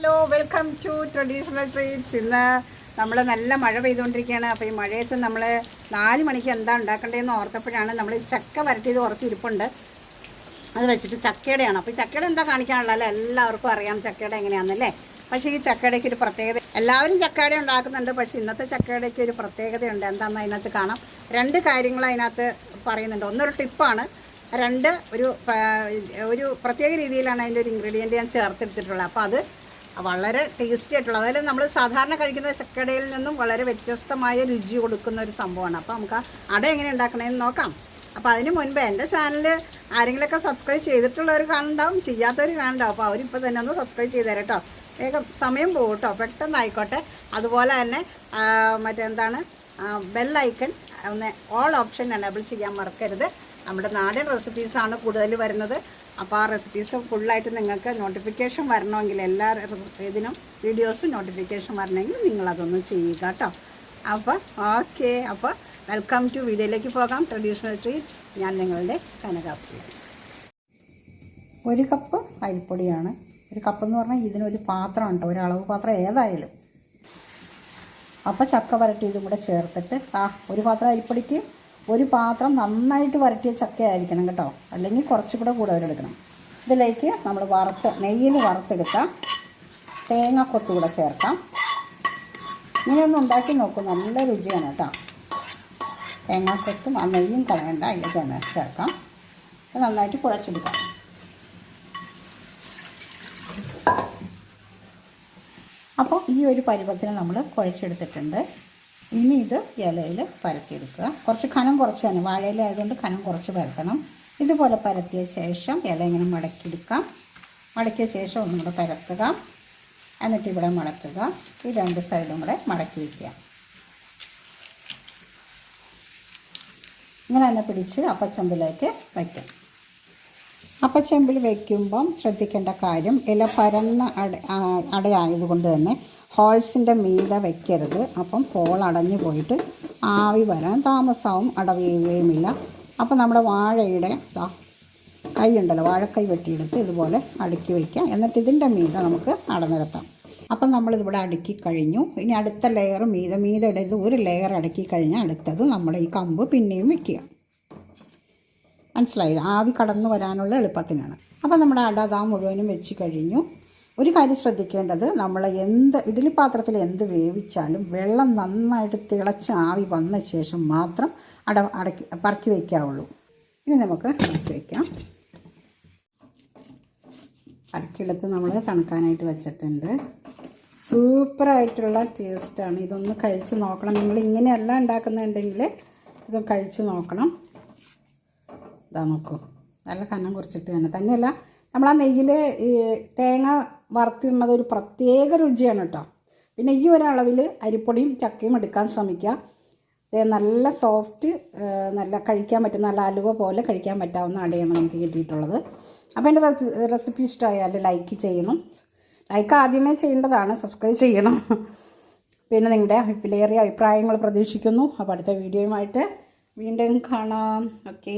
Hello welcome to traditional treats ഇന്ന് നമ്മൾ നല്ല മഴ പെയ്തുകൊണ്ടിരിക്കുകയാണ്. അപ്പോൾ ഈ മഴയത്ത് നമ്മൾ നാല് മണിക്ക് എന്താ ഉണ്ടാക്കേണ്ടതെന്ന് ഓർത്തപ്പോഴാണ് നമ്മൾ ചക്ക വരട്ടിയത് കുറച്ച് ഇരിപ്പുണ്ട്. അത് വെച്ചിട്ട് ചക്കയുടെയാണ്. അപ്പോൾ ചക്കയുടെ എന്താ കാണിക്കാനുള്ളത്? എല്ലാവർക്കും അറിയാം ചക്കയുടെ എങ്ങനെയാണെന്നല്ലേ പക്ഷേ ഈ ചക്കയുടെ ഒരു പ്രത്യേകത എല്ലാവരും ചക്കയുടെ ഉണ്ടാക്കുന്നുണ്ട്. പക്ഷേ ഇന്നത്തെ ചക്കയുടെ ഒരു പ്രത്യേകതയുണ്ട്. എന്താണെന്ന് അതിനകത്ത് കാണാം. രണ്ട് കാര്യങ്ങൾ അതിനകത്ത് പറയുന്നുണ്ട്. ഒന്നൊരു ടിപ്പാണ്. രണ്ട് ഒരു ഒരു പ്രത്യേക രീതിയിലാണ് അതിന്റെ ഒരു ഇൻഗ്രീഡിയന്റ് ഞാൻ ചേർത്തെടുത്തിട്ടുള്ളത് അപ്പോൾ അത് വളരെ ടേസ്റ്റി ആയിട്ടുള്ള അതായത് നമ്മൾ സാധാരണ കഴിക്കുന്ന ചക്കടയിൽ നിന്നും വളരെ വ്യത്യസ്തമായ രുചി കൊടുക്കുന്ന ഒരു സംഭവമാണ്. അപ്പോൾ നമുക്ക് അട എങ്ങനെ ഉണ്ടാക്കണമെന്ന് നോക്കാം. അപ്പോൾ അതിന് മുൻപ് എന്റെ ചാനൽ ആരെങ്കിലുമൊക്കെ സബ്സ്ക്രൈബ് ചെയ്തിട്ടുള്ളവർ കാണുന്നുണ്ടാവും ചെയ്യാത്തവർ കാണുന്നുണ്ടാവും. അപ്പോൾ അവരിപ്പോൾ തന്നെ ഒന്ന് സബ്സ്ക്രൈബ് ചെയ്ത് തരാം കേട്ടോ വേഗം സമയം പോകും കേട്ടോ പെട്ടെന്ന് ആയിക്കോട്ടെ അതുപോലെ തന്നെ മറ്റെന്താണ് ബെല്ലൈക്കൺ ഒന്ന് ഓൾ ഓപ്ഷൻ എനേബിൾ ചെയ്യാൻ മറക്കരുത്. നമ്മുടെ നാടൻ റെസിപ്പീസാണ് കൂടുതൽ വരുന്നത്. അപ്പോൾ ആ റെസിപ്പീസ് ഫുള്ളായിട്ട് നിങ്ങൾക്ക് നോട്ടിഫിക്കേഷൻ വരണമെങ്കിൽ എല്ലാ ഇതിനും വീഡിയോസും നോട്ടിഫിക്കേഷൻ വരണമെങ്കിൽ നിങ്ങളതൊന്ന് ചെയ്യുക കേട്ടോ. അപ്പോൾ ഓക്കെ അപ്പോൾ വെൽക്കം ടു വീഡിയോയിലേക്ക് പോകാം. ട്രഡീഷണൽ ട്രീറ്റ്സ് ഞാൻ നിങ്ങളുടെ കനകാപ്പി ഒരു കപ്പ് അരിപ്പൊടിയാണ്. ഒരു കപ്പ് എന്ന് പറഞ്ഞാൽ ഇതിനൊരു പാത്രം ഉണ്ടോ ഒരു അളവ് പാത്രം ഏതായാലും. അപ്പോൾ ചക്ക വരട്ടി ഇതും കൂടെ ചേർത്തിട്ട് ആ ഒരു പാത്രം അരിപ്പൊടിക്ക് ഒരു പാത്രം നന്നായിട്ട് വരട്ടിയ ചക്ക ആയിരിക്കണം കേട്ടോ. അല്ലെങ്കിൽ കുറച്ചുകൂടെ കൂടുതലെടുക്കണം ഇതിലേക്ക് നമ്മൾ വറുത്ത് നെയ്യിൽ വറുത്തെടുക്കാം കൊത്തു കൂടെ ചേർക്കാം. ഇങ്ങനെയൊന്ന് ഉണ്ടാക്കി നോക്കും. നല്ല രുചിയാണ് കേട്ടോ. തേങ്ങാക്കൊത്തും ആ നെയ്യും കളയണ്ട. അതിലേക്ക് തന്നെ ചേർക്കാം. നന്നായിട്ട് കുഴച്ചെടുക്കാം. അപ്പോൾ ഈ ഒരു പരുവത്തിന് നമ്മൾ കുഴച്ചെടുത്തിട്ടുണ്ട്. ഇനി ഇത് ഇലയിൽ പരത്തിയെടുക്കുക. കുറച്ച് കനം കുറച്ച് തന്നെ. വാഴയില ആയതുകൊണ്ട് കനം കുറച്ച് പരത്തണം. ഇതുപോലെ പരത്തിയ ശേഷം ഇല ഇങ്ങനെ മടക്കിയെടുക്കാം. മടക്കിയ ശേഷം ഒന്നും കൂടെ പരത്തുക. എന്നിട്ട് ഇവിടെ മടക്കുക. ഈ രണ്ട് സൈഡും കൂടെ മടക്കി വയ്ക്കുക. ഇങ്ങനെ തന്നെ പിടിച്ച് അപ്പച്ചമ്പിലേക്ക് വയ്ക്കാം. അപ്പച്ചമ്പിൽ വയ്ക്കുമ്പം ശ്രദ്ധിക്കേണ്ട കാര്യം ഇല പരന്ന അട അടയായതുകൊണ്ട് തന്നെ ഹോൾസിന്റെ മീത വയ്ക്കരുത് അപ്പം ഹോൾ അടഞ്ഞു പോയിട്ട് ആവി വരാൻ താമസവും. അടവുകയുമില്ല അപ്പം നമ്മുടെ വാഴയുടെ ദാ കൈ ഉണ്ടല്ലോ. വാഴക്കൈ വെട്ടിയെടുത്ത് ഇതുപോലെ അടുക്കി വയ്ക്കാം എന്നിട്ട് ഇതിന്റെ മീത നമുക്ക് അടനിരത്താം അപ്പം നമ്മളിതിവിടെ അടുക്കി കഴിഞ്ഞു. ഇനി അടുത്ത ലെയർ മീത മീത ഇടരുത്. ഒരു ലെയർ അടുക്കി കഴിഞ്ഞാൽ അടുത്തത് നമ്മൾ ഈ കമ്പ് പിന്നെയും വയ്ക്കുക മനസ്സിലായില്ല? ആവി കടന്നു വരാനുള്ള എളുപ്പത്തിനാണ്. അപ്പോൾ നമ്മുടെ അട മുഴുവനും വെച്ച് കഴിഞ്ഞു. ഒരു കാര്യം ശ്രദ്ധിക്കേണ്ടത് നമ്മൾ എന്ത് ഇഡ്ഡലി പാത്രത്തിൽ എന്ത് വേവിച്ചാലും വെള്ളം നന്നായിട്ട് തിളച്ച് ആവി വന്ന ശേഷം മാത്രം അട അടക്കി പറക്കി വയ്ക്കാവുള്ളൂ ഇനി നമുക്ക് അടച്ച് വയ്ക്കാം അടക്കിയെടുത്ത് നമ്മൾ തണുക്കാനായിട്ട് വെച്ചിട്ടുണ്ട്. സൂപ്പറായിട്ടുള്ള ടേസ്റ്റാണ്. ഇതൊന്ന് കഴിച്ച് നോക്കണം. നിങ്ങൾ ഇങ്ങനെയല്ല ഉണ്ടാക്കുന്നുണ്ടെങ്കിൽ ഇത് കഴിച്ച് നോക്കണം. ഇതാ നോക്കൂ. നല്ല കനം കുറച്ചിട്ട് തന്നെ. തന്നെയല്ല നമ്മൾ ആ നെയ്യിൽ തേങ്ങ വറുത്തിടുന്നത് ഒരു പ്രത്യേക രുചിയാണ് കേട്ടോ. പിന്നെ ഈ ഒരളവിൽ അരിപ്പൊടിയും ചക്കയും എടുക്കാൻ ശ്രമിക്കുക. നല്ല സോഫ്റ്റ് നല്ല കഴിക്കാൻ പറ്റുന്ന നല്ല അലുവ പോലെ കഴിക്കാൻ പറ്റാവുന്ന അടയാണ് നമുക്ക് കിട്ടിയിട്ടുള്ളത്. അപ്പോൾ എന്റെ റെസിപ്പി ഇഷ്ടമായാൽ ലൈക്ക് ചെയ്യണം. ലൈക്ക് ആദ്യമേ ചെയ്യേണ്ടതാണ് സബ്സ്ക്രൈബ് ചെയ്യണം. പിന്നെ നിങ്ങളുടെ വിലയേറിയ അഭിപ്രായങ്ങൾ പ്രതീക്ഷിക്കുന്നു. അപ്പോൾ അടുത്ത വീഡിയോയുമായിട്ട് വീണ്ടും കാണാം. ഓക്കെ